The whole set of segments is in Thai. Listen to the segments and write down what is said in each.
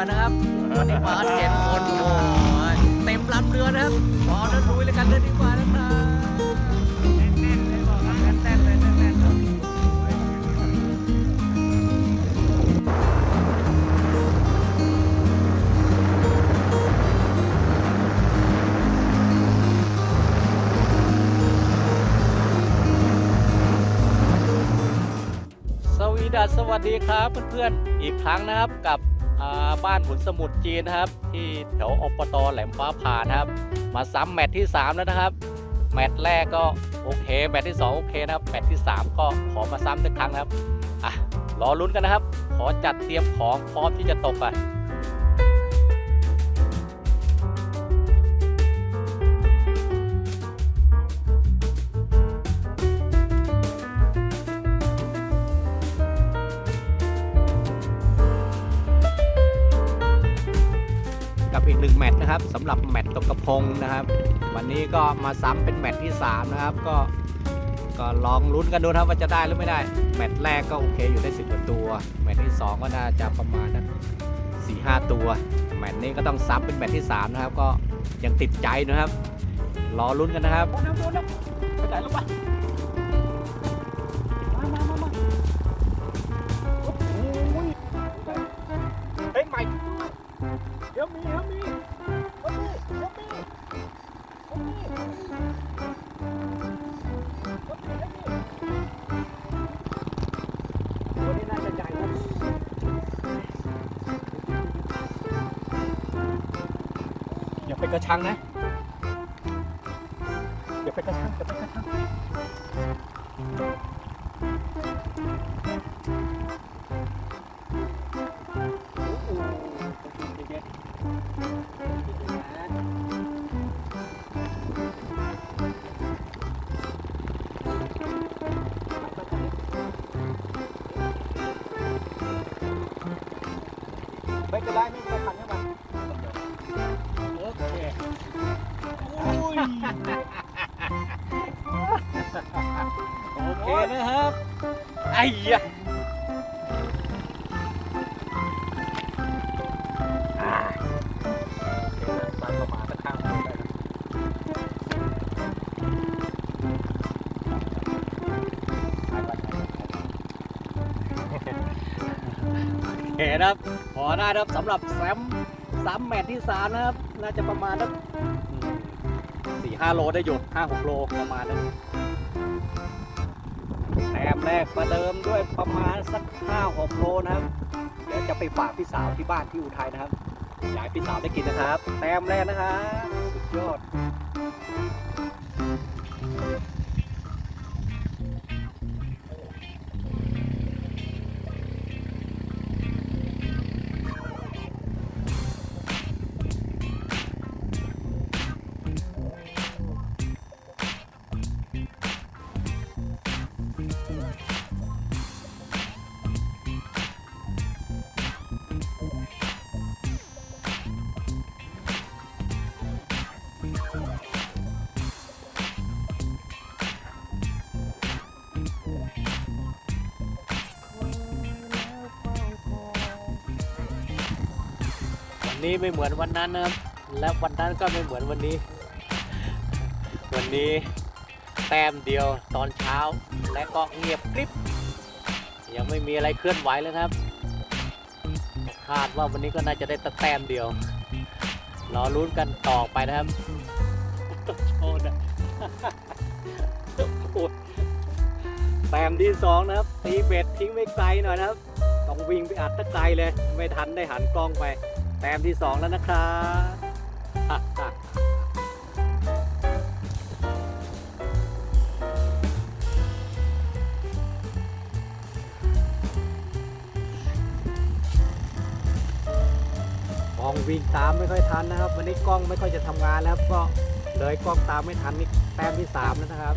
น่อนะครับวันนี้มาเจ็ดคนโอ้ยเต็มลำเรือนะครับพอแล้วลุยเลยกันเลยดีกว่านะครับแน่นๆเลยบอกว่าแน่นๆเลยแน่นๆเลยสวีดัสสวัสดีครับเพื่อนๆ อีกครั้งนะครับกับ บ้านขุนสมุทรจีนนะครับ ที่แถวอปตแหลมฟ้าผ่านครับ มาซ้ำแมตช์ที่ 3 แล้วนะครับ แมตช์แรกก็โอเค แมตช์ที่ 2 โอเคนะครับ แมตช์ที่ 3 ก็ขอมาซ้ำสักครั้งนะครับอะรอลุ้นกันนะครับ ขอจัดเตรียมของพร้อมที่จะตกอะ กับอีกนะครับสำหรับแมตช์ตกกระพงนะครับ วันนี้ก็มาซ้ำเป็นแมตช์ที่ 3 นะครับ ก็ก็ลองลุ้นกันดูครับว่าจะได้หรือไม่ได้ แมตช์แรกก็โอเคอยู่ได้สิบกว่าตัว แมตช์ที่ 2 ก็น่าจะประมาณนักสี่ห้าตัว แมตช์นี้ก็ต้องซ้ำเป็นแมตช์ที่ 3 นะครับ ก็ยังติดใจนะครับ รอลุ้นกันนะครับโดนนะโดนนะไปไหนลูกวะ ไปกระชังนะอย่าไปกระชังอย่าไปกระชังโอ้โหเด็กๆไม่เป็นไรไม่เป็นไรขันให้มัน โอเคอุ้ยโอเคนะครับ ไอ้ยะ นะครับพอได้ครับสำหรับแซมซ้ำแมตช์ที่สามนะครับ น่าจะประมาณนักสี่ห้าโลได้อยู่ห้าหกโลประมาณนั้นแต้มแรกประเดิมด้วยประมาณสักห้าหกโลนะครับ เดี๋ยวจะไปฝากพี่สาวที่บ้านที่อุทัยนะครับ อยากให้พี่สาวได้กินนะครับ แต้มแรกนะครับสุดยอด นนี้ไม่เหมือนวันนั้นนะครับ และวันนั้นก็ไม่เหมือนวันนี้ วันนี้แต้มเดียวตอนเช้า และก็เงียบกริบ ยังไม่มีอะไรเคลื่อนไหวเลยครับ คาดว่าวันนี้ก็น่าจะได้แต่แต้มเดียว รอลุ้นกันต่อไปนะครับโชนะโอ้ยแต้มที่สองนะครับตีเบ็ดทิ้งไม่ไกลหน่อยนะครับ ต้องวิ่งไปอัดตะไกลเลย ไม่ทันได้หันกล้องไป แต้มที่สองแล้วนะครับกล้องวิ่งตามไม่ค่อยทันนะครับ วันนี้กล้องไม่ค่อยจะทำงานแล้วก็เลยกล้องตามไม่ทันนี่แต้มที่สามแล้วนะครับ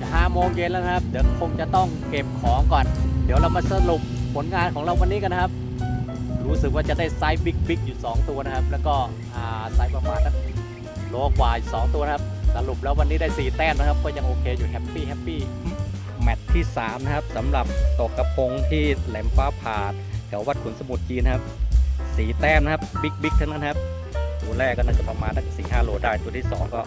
จะห้าโมงเย็นแล้วนะครับ เดี๋ยวคงจะต้องเก็บของก่อน เดี๋ยวเรามาสรุปผลงานของเราวันนี้กันนะครับ รู้สึกว่าจะได้ไซส์บิ๊กบิ๊กอยู่ 2 ตัวนะครับ แล้วก็ไซส์ประมาณสักโลกว่าสอีก2ตัวนะครับ สรุปแล้ววันนี้ได้ 4 แต้มนะครับ ก็ยังโอเคอยู่แฮปปี้แฮปปี้แมตช์ที่ 3 นะครับสำหรับตกกระพงที่แหลมฟ้าผ่าแถววัดขุนสมุทรจีนครับสีแต้มนะครับบิ๊กบิ๊กทั้งนั้นครับตัวแรกก็น่าจะประมาณสักสี่ห้าโลได้ตัวที่สองก็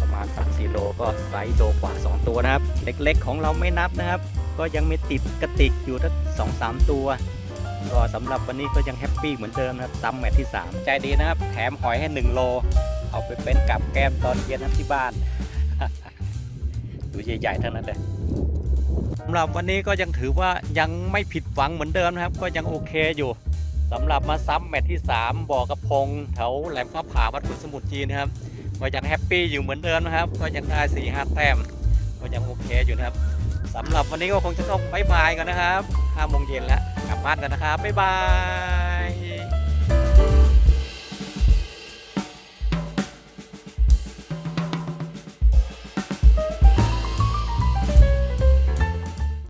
ประมาณสามสี่โลก็ไซส์โลกว่าสองตัวนะครับ เล็กๆ ของเราไม่นับนะครับ ก็ยังมีติดกระติกอยู่ทั้งสองสามตัว ก็สำหรับวันนี้ก็ยังแฮปปี้เหมือนเดิมนะครับซ้ำแมตช์ที่ 3 ใจดีนะครับ แถมหอยให้ 1 โล เอาไปเป็นกับแก้มตอนเย็นนะครับที่บ้าน ดูใหญ่ๆทั้งนั้นเลยสำหรับวันนี้ก็ยังถือว่ายังไม่ผิดหวังเหมือนเดิมนะครับ ก็ยังโอเคอยู่สำหรับมาซ้ำแมตช์ที่ 3บ่อกระพงแถวแหลมฟ้าผาวัดขุนสมุทรจีนนะครับก็ยังแฮปปี้อยู่เหมือนเดิมนะครับ ก็ยังได้4ี่ห้าแต้มก็ยังโอเคอยู่นะครับ สำหรับวันนี้ก็คงจะต้องบายบายกันนะครับ5โมงเย็นแล้วกลับบ้านกันนะครับบ๊ายบาย